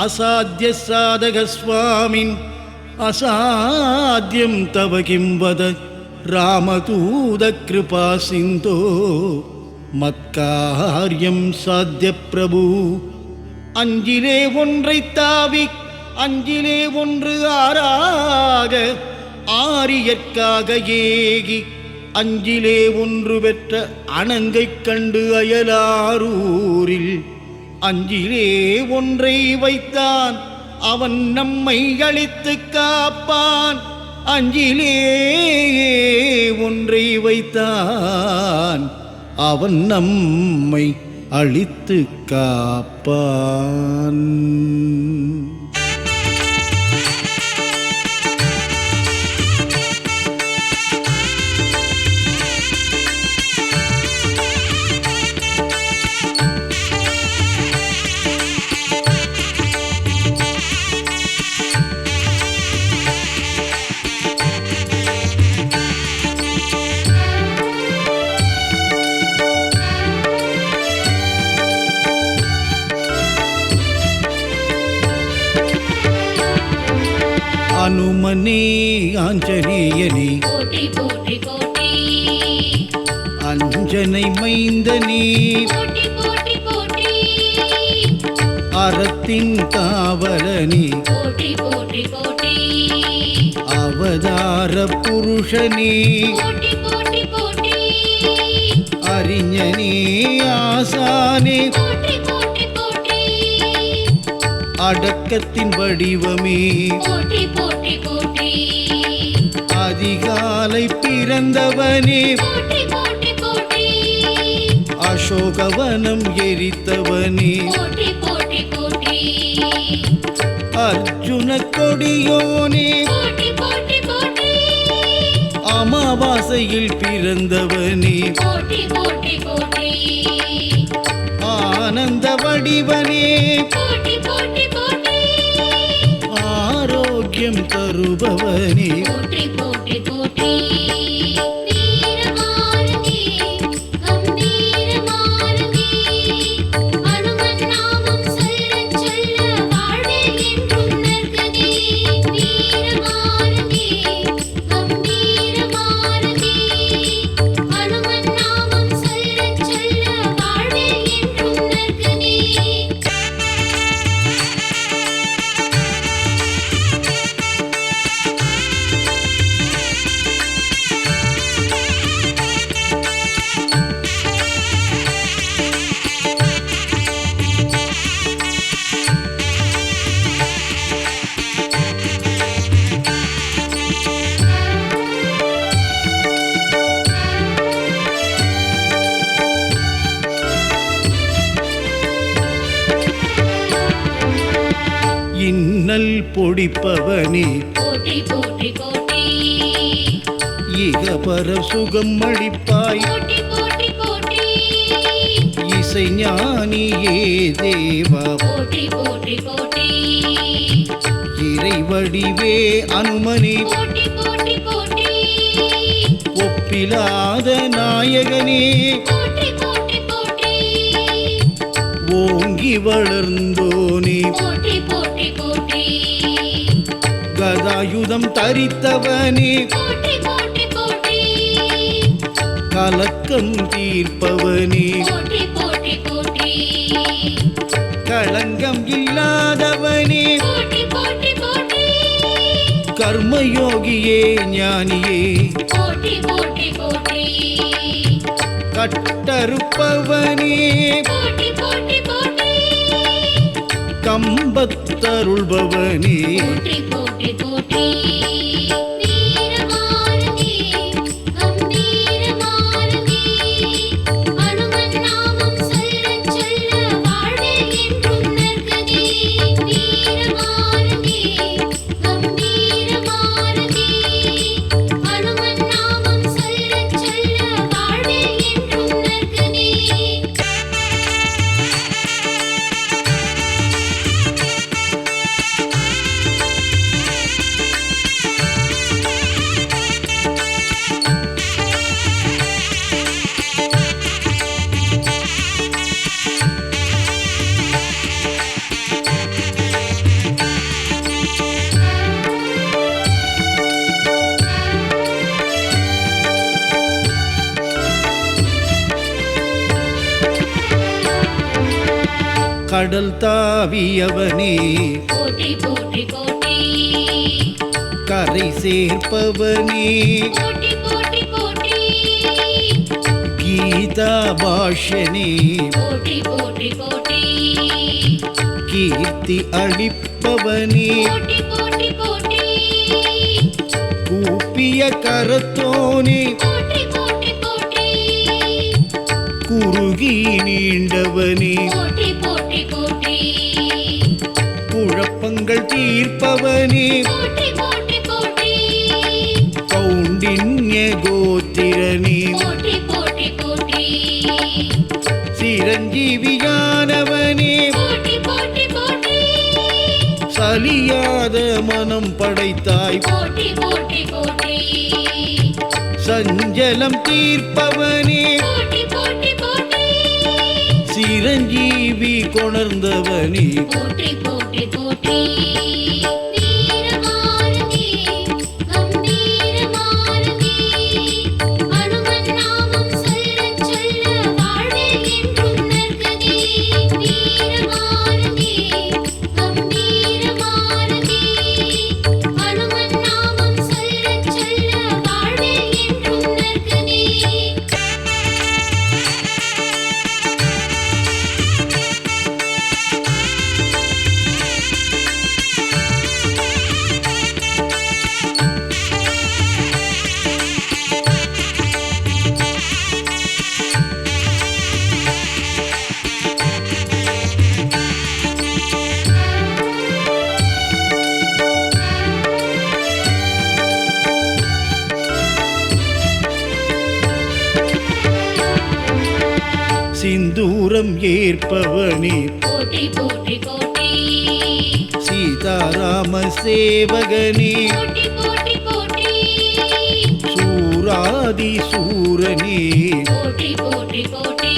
அசாத்திய சாதக சுவாமின் அசாத்தியம் தவ கிம் ராமதூத கிருபா சிந்தோ. மத்காரியம் சாத்திய பிரபு. அஞ்சிலே ஒன்றை தாவி அஞ்சிலே ஒன்று ஆறாக ஆரியற்காக ஏகி அஞ்சிலே ஒன்று பெற்ற அணங்கைக் கண்டு அயலாரூரில் அஞ்சிலே ஒன்றை வைத்தான். அவன் நம்மை அழித்து காப்பான். அஞ்சிலே ஒன்றை வைத்தான். அவன் நம்மை அழித்து காப்பான். அனுமனே ஆஞ்சநேயனே. அஞ்சனை மைந்தனே. அறத்தின் காவலனே. அவதார புருஷனே. அறிஞனே ஆசானே. அடக்கத்தின் வடிவமே. போற்றி போற்றி போற்றி அதிகாலை பிறந்தவனே. போற்றி போற்றி போற்றி அசோகவனம் எரித்தவனே. போற்றி போற்றி போற்றி அர்ஜுன கொடியோனே. போற்றி போற்றி போற்றி அமாவாசையில் பிறந்தவனே. போற்றி போற்றி போற்றி ஆனந்த வடிவனே. ஆரோக்கியம் தருபவனே. பொடிப்பவனே. இகபர சுகம் அளிப்பாய். இசை ஞானியே தேவா. இறைவடிவே அனுமனே. ஒப்பிலாத நாயகனே. ஓங்கி வளர்ந்தோனே. கதாயுதம் தரித்தவனே. கலக்கம் தீர்ப்பவனே. களங்கம் இல்லாதவனே. கர்மயோகியே ஞானியே. கட்டறுப்பவனே. கம்பத்தருள்பவனே. போற்றி கடல் தாவியவனே. போற்றி போற்றி போற்றி. கரை சேர்ப்பவனே. போற்றி போற்றி போற்றி. கீதா பாஷ்யனே போற்றி போற்றி போற்றி. கீர்த்தி அளிப்பவனே. போற்றி போற்றி போற்றி. கூப்பிய கரத்தோனே. போற்றி போற்றி போற்றி. குறுகி நீண்டவனே. போற்றி குழப்பங்கள் தீர்ப்பவனே. கௌண்டின்ய கோத்திரனே சிரஞ்சீவியானவனே. சலியாத மனம் படைத்தாய். சஞ்சலம் தீர்ப்பவனே. சிரஞ்சீவி கொணர்ந்தவனே. போற்றி போற்றி போற்றி போற்றி போற்றி சீதாராம சேவகனே. போற்றி போற்றி போற்றி சூராதி சூரனே. போற்றி போற்றி போற்றி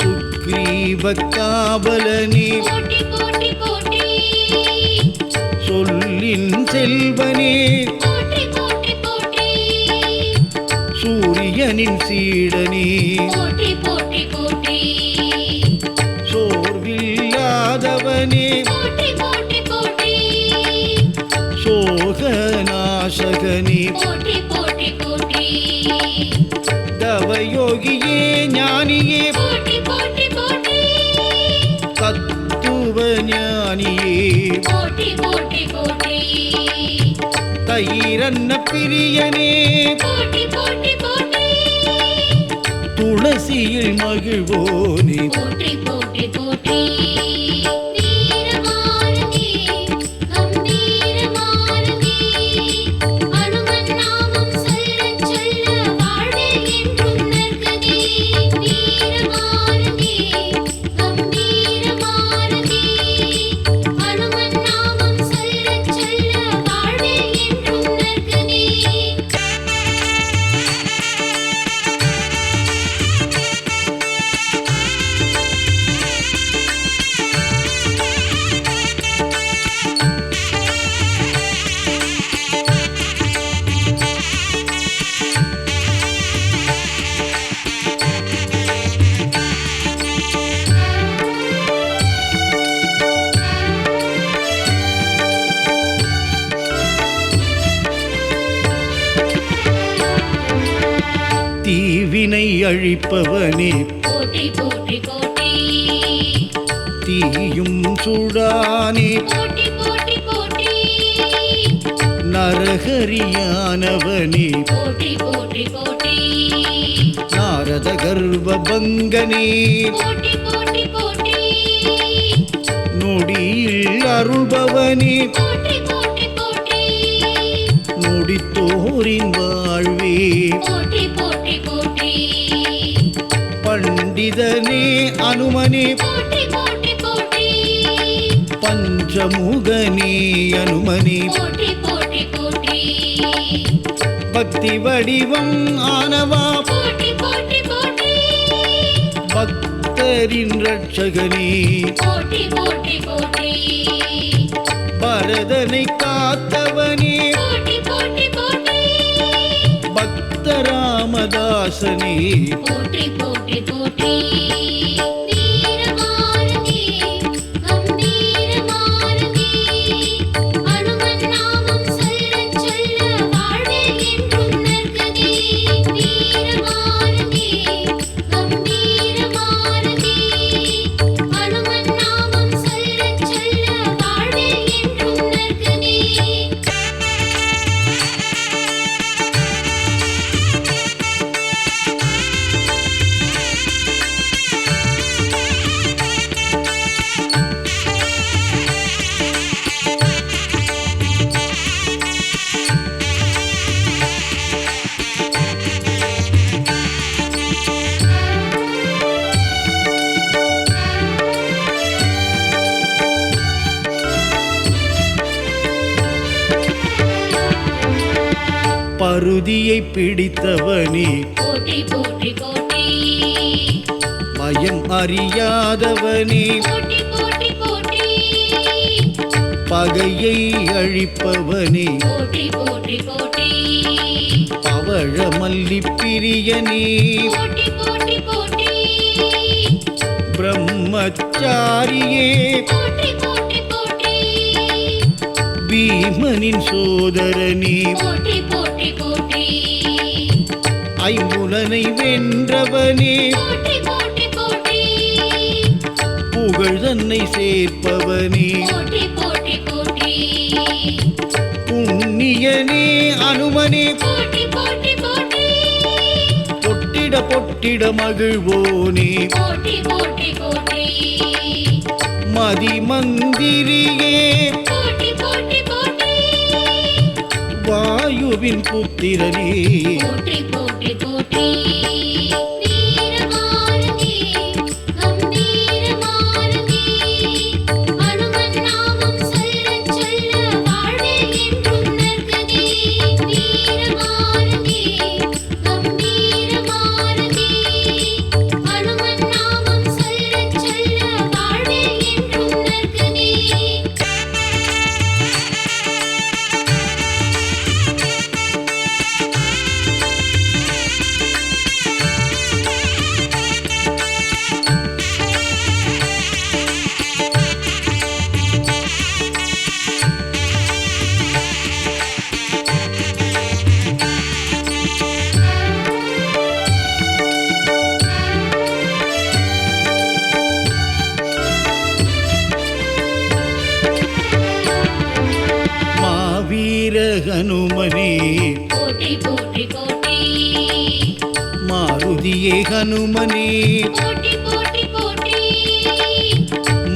சுக்ரீவ காவலனே. போற்றி போற்றி போற்றி சொல்லின் செல்வனே. போற்றி போற்றி போற்றி சூரியனின் சீடனே. போற்றி போற்றி போற்றி சோகநாசகனே போற்றி போற்றி போற்றி தவயோகியே ஞானியே போற்றி போற்றி போற்றி தத்துவ ஞானியே போற்றி போற்றி போற்றி தயிரன்ன பிரியனே போற்றி போற்றி போற்றி துளசியில் மகிழ்வோனே போற்றி போற்றி அழிப்பவனே. போற்றி போற்றி போற்றி. தீயும் சுடானே. போற்றி போற்றி போற்றி. நரகரியானவனே. போற்றி போற்றி போற்றி. நாரத கர்வபங்கனே. போற்றி போற்றி போற்றி. நொடியில் அருள்பவனே. போற்றி போற்றி போற்றி. நொடித்தோரின் வாழ்வே. போற்றி பண்டிதனே அனுமனே. பஞ்சமுகனே அனுமனே. பக்தி வடிவம் ஆனவா. பக்தரின் ரட்சகனே பரதனை காத்தவனே. பக்தராமதாசனே. போற்றி போற்றி போற்றி மருதியை பிடித்தவனே. போற்றி போற்றி போற்றி. பயம் அறியாதவனே. போற்றி போற்றி போற்றி. பகையை அழிப்பவனே. போற்றி பவழமல்லி பிரியனே பிரம்மச்சாரியே. பீமனின் சோதரனே போற்றி போற்றி போற்றி ஐம்புலனை வென்றவனே. போற்றி போற்றி போற்றி புகழ் தன்னை சேர்ப்பவனே. போற்றி போற்றி போற்றி புண்ணியனே அனுமனே. போற்றி போற்றி போற்றி பொட்டிட பொட்டிட மகிழ்வோனே. போற்றி போற்றி போற்றி மதி மந்திரியே. போற்றி வாயுவின் புத்திரனே. போற்றி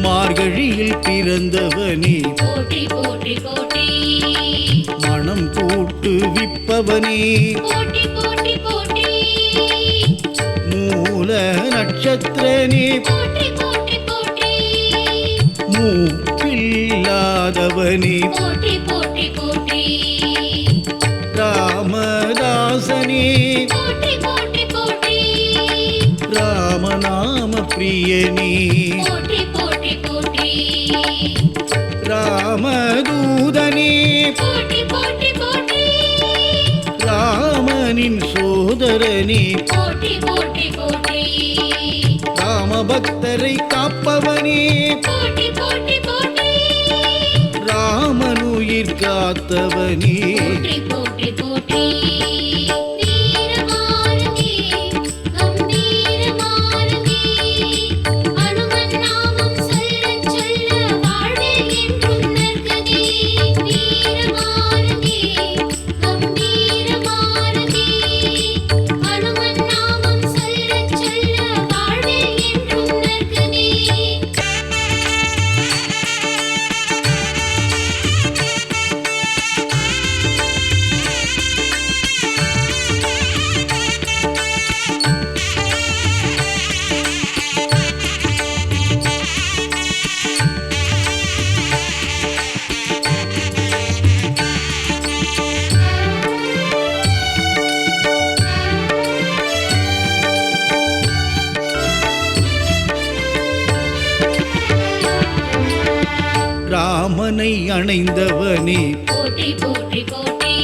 மார்கழியில் பிறந்தவனே. மனம் கூட்டு விப்பவனே மூல நட்சத்திரனே. மூப்பில்லாதவனே போற்றி போற்றி போற்றி ராமநாம பிரியனே போற்றி போற்றி போற்றி ராமதூதனே. ராமனின் சோதரனே. ராமபக்தரை காப்பவனே. ராமனுயிர் காத்தவனே. ராமனை அணைந்தவனே. போற்றி போற்றி போற்றி.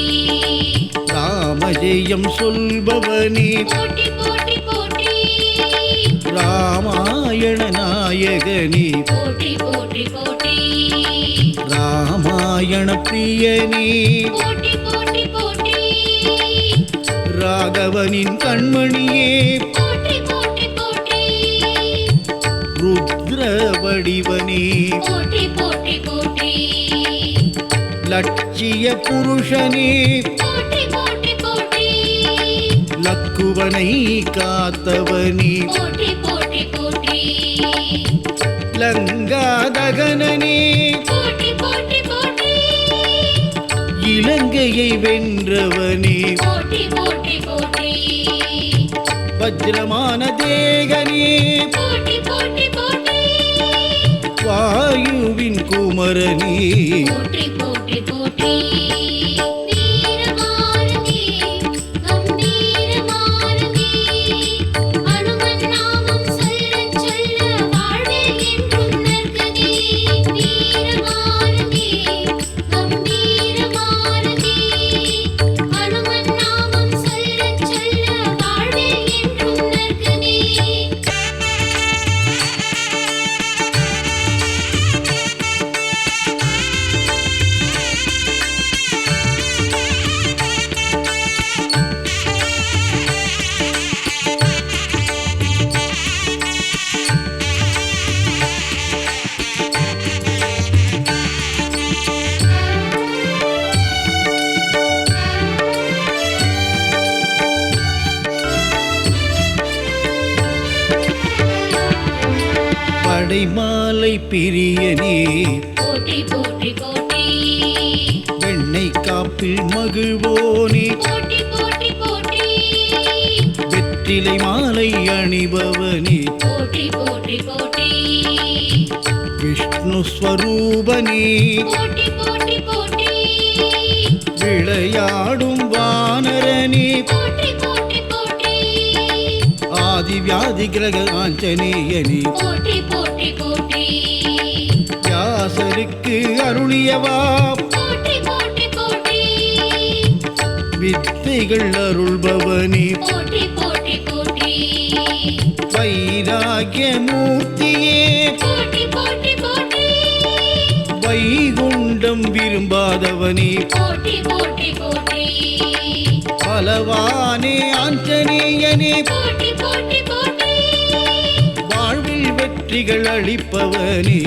ராமஜெயம் சொல்பவனே. போற்றி போற்றி போற்றி. ராமாயண நாயகனே. போற்றி போற்றி போற்றி. ராமாயண பிரியனே. போற்றி போற்றி போற்றி. ராகவனின் கண்மணியே. போற்றி போற்றி போற்றி. ருத்ர வடிவனே. போற்றி லட்சிய புருஷனே. லக்குவனை காத்தவனே. போற்றி இலங்கையை வென்றவனே. வஜ்ரமான தேகனே. வாயுவின் குமரனே. போற்றி சடைமாலை பிரியனே போற்றி போற்றி போற்றி. வெண்ணெய் காப்பில் மகிழ்வோனே போற்றி போற்றி போற்றி. வெற்றிலை மாலை அணிபவனே போற்றி போற்றி போற்றி. விஷ்ணு ஸ்வரூபனே போற்றி போற்றி போற்றி. விளையாடும் வானரனே வியாதி கிரக ஆஞ்சநேயனே. போற்றி போற்றி போற்றி வியாசருக்கு அருளியவா. போற்றி போற்றி போற்றி வித்தைகள் அருள்பவனே. போற்றி போற்றி போற்றி வைராகிய மூர்த்தியே போற்றி போற்றி போற்றி வைகுண்டம் விரும்பாதவனே. போற்றி போற்றி போற்றி பலவானே ஆஞ்சநேயனே. போற்றி போற்றி போற்றி வாழ்வில் அழிப்பவனே.